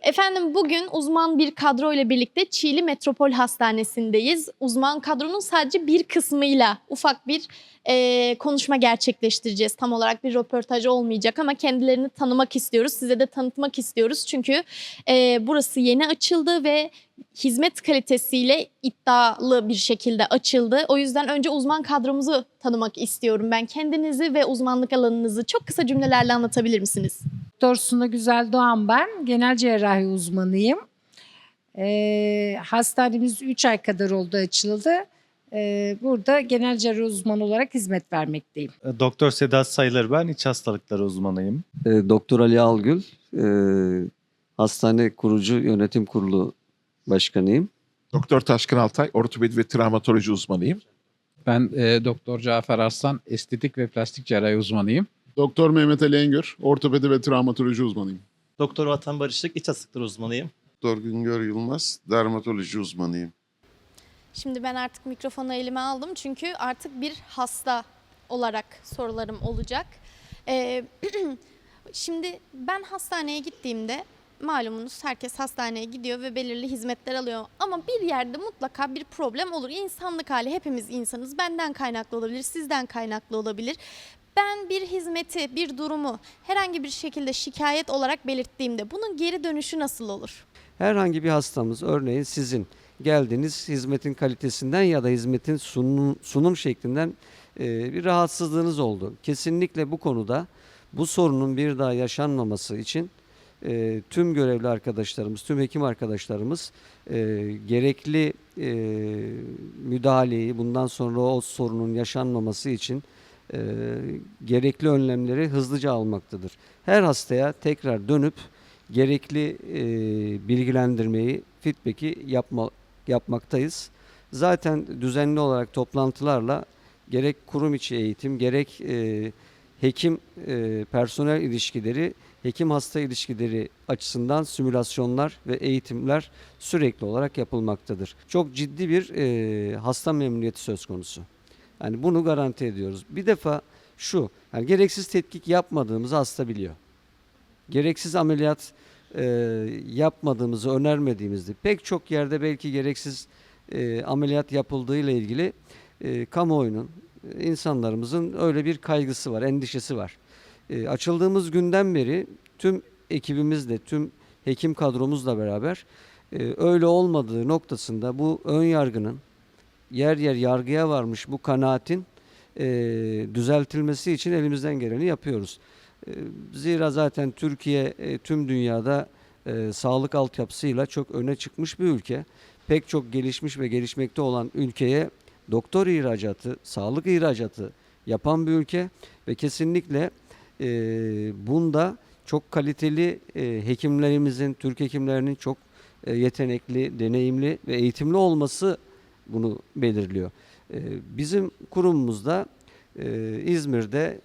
Efendim bugün uzman bir kadro ile birlikte Çiğli Metropol Hastanesi'ndeyiz. Uzman kadronun sadece bir kısmıyla ufak bir e, konuşma gerçekleştireceğiz. Tam olarak bir röportaj olmayacak ama kendilerini tanımak istiyoruz. Size de tanıtmak istiyoruz. Çünkü e, burası yeni açıldı ve hizmet kalitesiyle iddialı bir şekilde açıldı. O yüzden önce uzman kadromuzu tanımak istiyorum. Ben kendinizi ve uzmanlık alanınızı çok kısa cümlelerle anlatabilir misiniz? Doktor Suna Güzel Doğan ben. Genel cerrahi uzmanıyım. Ee, hastanemiz 3 ay kadar oldu açıldı. Ee, burada genel cerrahi uzmanı olarak hizmet vermekteyim. Doktor Sedat Sayılır ben, iç hastalıkları uzmanıyım. E, Doktor Ali Algül, e, hastane kurucu yönetim kurulu başkanıyım. Doktor Taşkın Altay, ortopedi ve travmatoloji uzmanıyım. Ben e, Doktor Cafer Arslan, estetik ve plastik cerrahi uzmanıyım. Doktor Mehmet Ali Engür, ortopedi ve travmatoloji uzmanıyım. Doktor Vatan Barışlık, iç hastalıkları uzmanıyım. Doktor Güngör Yılmaz, dermatoloji uzmanıyım. Şimdi ben artık mikrofonu elime aldım çünkü artık bir hasta olarak sorularım olacak. Ee, şimdi ben hastaneye gittiğimde malumunuz herkes hastaneye gidiyor ve belirli hizmetler alıyor. Ama bir yerde mutlaka bir problem olur. İnsanlık hali hepimiz insanız. Benden kaynaklı olabilir, sizden kaynaklı olabilir. Ben bir hizmeti, bir durumu herhangi bir şekilde şikayet olarak belirttiğimde bunun geri dönüşü nasıl olur? Herhangi bir hastamız örneğin sizin geldiğiniz hizmetin kalitesinden ya da hizmetin sunum, sunum şeklinden e, bir rahatsızlığınız oldu. Kesinlikle bu konuda bu sorunun bir daha yaşanmaması için e, tüm görevli arkadaşlarımız, tüm hekim arkadaşlarımız e, gerekli e, müdahaleyi bundan sonra o sorunun yaşanmaması için e, gerekli önlemleri hızlıca almaktadır. Her hastaya tekrar dönüp gerekli e, bilgilendirmeyi, feedback'i yapma, yapmaktayız. Zaten düzenli olarak toplantılarla gerek kurum içi eğitim, gerek e, hekim e, personel ilişkileri, hekim hasta ilişkileri açısından simülasyonlar ve eğitimler sürekli olarak yapılmaktadır. Çok ciddi bir e, hasta memnuniyeti söz konusu. Yani bunu garanti ediyoruz. Bir defa şu, yani gereksiz tetkik yapmadığımızı hasta biliyor. Gereksiz ameliyat e, yapmadığımızı önermediğimizde pek çok yerde belki gereksiz e, ameliyat yapıldığıyla ilgili e, kamuoyunun, e, insanlarımızın öyle bir kaygısı var, endişesi var. E, açıldığımız günden beri tüm ekibimizle, tüm hekim kadromuzla beraber e, öyle olmadığı noktasında bu ön yargının yer yer yargıya varmış bu kanaatin e, düzeltilmesi için elimizden geleni yapıyoruz. E, Zira zaten Türkiye e, tüm dünyada e, sağlık altyapısıyla çok öne çıkmış bir ülke. Pek çok gelişmiş ve gelişmekte olan ülkeye doktor ihracatı, sağlık ihracatı yapan bir ülke ve kesinlikle e, bunda çok kaliteli e, hekimlerimizin, Türk hekimlerinin çok e, yetenekli, deneyimli ve eğitimli olması bunu belirliyor. E, bizim kurumumuzda e, İzmir'de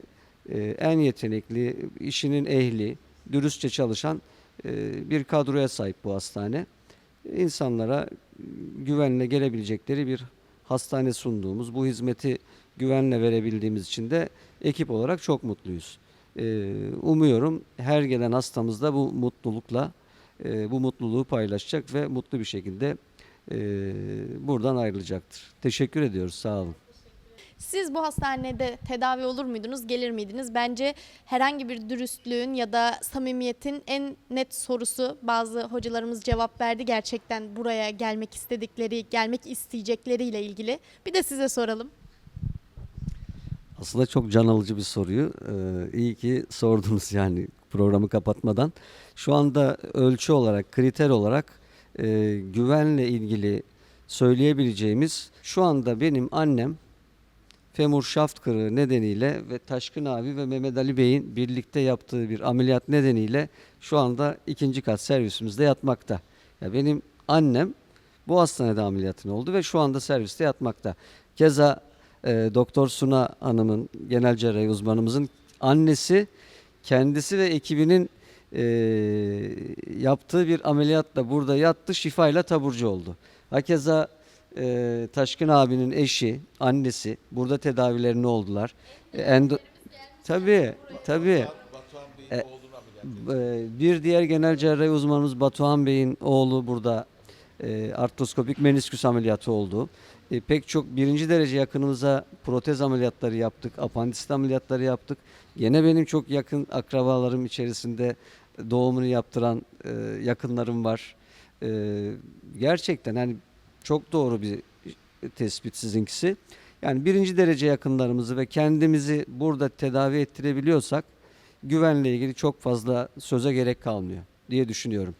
e, en yetenekli, işinin ehli, dürüstçe çalışan e, bir kadroya sahip bu hastane. İnsanlara güvenle gelebilecekleri bir hastane sunduğumuz, bu hizmeti güvenle verebildiğimiz için de ekip olarak çok mutluyuz. Umuyorum her gelen hastamız da bu mutlulukla bu mutluluğu paylaşacak ve mutlu bir şekilde e, buradan ayrılacaktır. Teşekkür ediyoruz. Sağ olun. Siz bu hastanede tedavi olur muydunuz, gelir miydiniz? Bence herhangi bir dürüstlüğün ya da samimiyetin en net sorusu bazı hocalarımız cevap verdi gerçekten buraya gelmek istedikleri, gelmek isteyecekleriyle ilgili. Bir de size soralım. Aslında çok can alıcı bir soruyu e, iyi ki sordunuz yani programı kapatmadan. Şu anda ölçü olarak, kriter olarak e, güvenle ilgili söyleyebileceğimiz şu anda benim annem femur şaft kırığı nedeniyle ve Taşkın abi ve Mehmet Ali Bey'in birlikte yaptığı bir ameliyat nedeniyle şu anda ikinci kat servisimizde yatmakta. Ya benim annem bu hastanede ameliyatını oldu ve şu anda serviste yatmakta. Keza e, Doktor Suna Hanım'ın genel cerrahi uzmanımızın annesi kendisi ve ekibinin e, yaptığı bir ameliyatla burada yattı şifayla taburcu oldu. Hakeza e, Taşkın abinin eşi, annesi burada tedavilerini oldular. E, endo, tabii, tabii. E, Bir diğer genel cerrahi uzmanımız Batuhan Bey'in oğlu burada e, artroskopik menisküs ameliyatı oldu. E, pek çok birinci derece yakınımıza protez ameliyatları yaptık, apandisit ameliyatları yaptık. Gene benim çok yakın akrabalarım içerisinde doğumunu yaptıran e, yakınlarım var. E, gerçekten hani çok doğru bir tespit sizinkisi. Yani birinci derece yakınlarımızı ve kendimizi burada tedavi ettirebiliyorsak güvenle ilgili çok fazla söze gerek kalmıyor diye düşünüyorum.